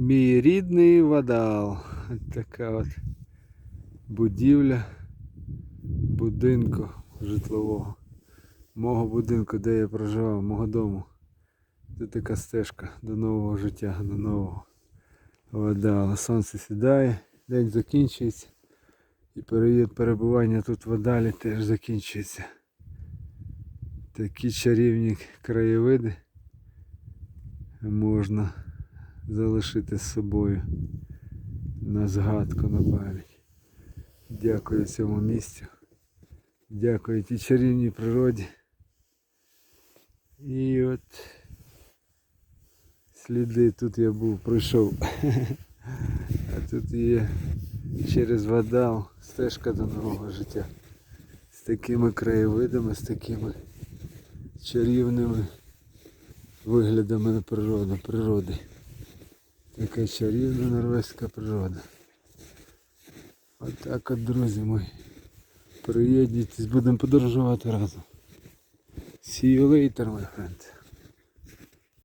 Мій рідний вадал. Ось така от будівля будинку житлового. Мого будинку, де я проживав, мого дому. Це така стежка до нового життя, до нового вадала. Сонце сідає, день закінчується. І перебування тут в Адалі теж закінчується. Такі чарівні краєвиди можна залишити з собою на згадку на пам'ять. Дякую цьому місцю. Дякую тій чарівній природі. І от сліди тут я був, пройшов. А тут є через водал стежка до нового життя. З такими краєвидами, з такими чарівними виглядами на природи. Така чарівна норвезька природа. Отак от, друзі мої. Приєднуйтесь, будемо подорожувати разом. See you later, my friend.